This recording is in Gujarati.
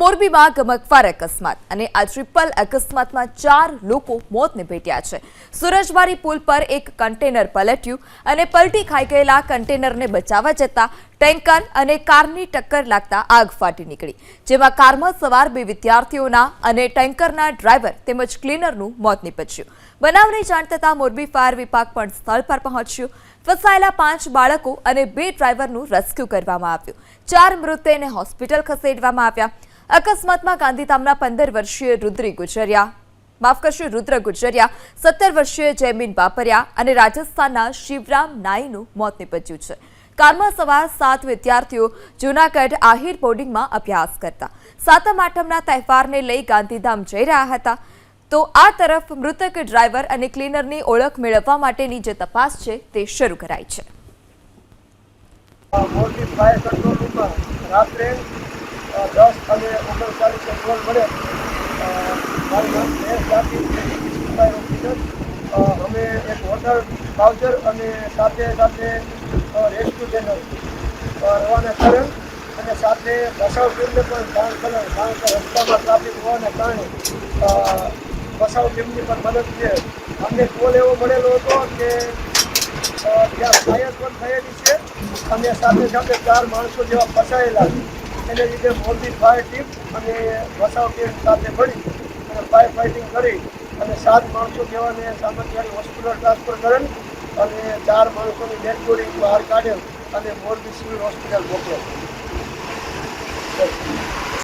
મોરબીમાં ગમકવાર અકસ્માત અને આ ટ્રિપલ અકસ્માતમાં ચાર લોકો મોતને ભેટ્યા છે. સુરજબારી પુલ પર એક કન્ટેનર પલટ્યું અને પલટી ખાઈ ગયેલા કન્ટેનરને બચાવવા જતા ટેન્કર અને કારની ટક્કર લાગતા આગ ફાટી નીકળી, જેમાં કારમાં સવાર બે વિદ્યાર્થીઓના અને ટેન્કરના ડ્રાઈવર તેમજ ક્લીનરનું મોત નીપજ્યું. બનાવની જાણ થતાં મોરબી ફાયર વિભાગ પણ સ્થળ પર પહોંચ્યું. ફસાયેલા પાંચ બાળકો અને બે ડ્રાઈવરનું રેસ્ક્યુ કરવામાં આવ્યું. ચાર મૃતદેહને હોસ્પિટલ ખસેડવામાં આવ્યા. અકસ્માતમાં ગાંધીધામના પંદર વર્ષીય રુદ્રી ગુજરિયા. માફ કરશો, રુદ્ર ગુજરિયા. સત્તર વર્ષીય જયમીન બાપરિયા અને રાજસ્થાનના શિવરામ નાઈનું મોત નીપજ્યું છે. કારમાં સવાર સાત વિદ્યાર્થીઓ જૂનાગઢ આહિર બોર્ડિંગમાં અભ્યાસ કરતા. સાતમ આઠમના તહેવારને લઈ ગાંધીધામ જઈ રહ્યા હતા. તો આ તરફ મૃતક ડ્રાઈવર અને ક્લીનરની ઓળખ મેળવવા માટેની જે તપાસ છે તે શરૂ કરાઈ છે. રાત્રે દસ અને ઓગણચાલીસે કોલ મળે. મારું નામ મહેશ જાતિ ફાયર ઓફિસર અમે એક વોટર બાઉચર અને સાથે સાથે રેસ્ક્યુ ચેનલ રવાના કરેલ. અને સાથે ભસાવ ટીમને પણ જાણ કરેલ, કારણ કે રસ્તામાં ટ્રાફિક હોવાને કારણે ભસાવ ટીમની પણ મદદ છે. અમને કોલ એવો મળેલો હતો કે ત્યાં ફાયર પણ થયેલી છે. અને સાથે સાથે ચાર માણસો જેવા ફસાયેલા છે. એને લીધે મોરબી ફાયર ટીમ અને બચાવ ટીમ સાથે મળી અને ફાયર ફાઇટિંગ કરી અને સાત માણસો જેવાને સામંતવાડી હોસ્પિટલ ટ્રાન્સફર કરેલ અને ચાર માણસોની ડેડ બોડી બહાર કાઢેલ અને મોરબી સિવિલ હોસ્પિટલ મોકલેલ.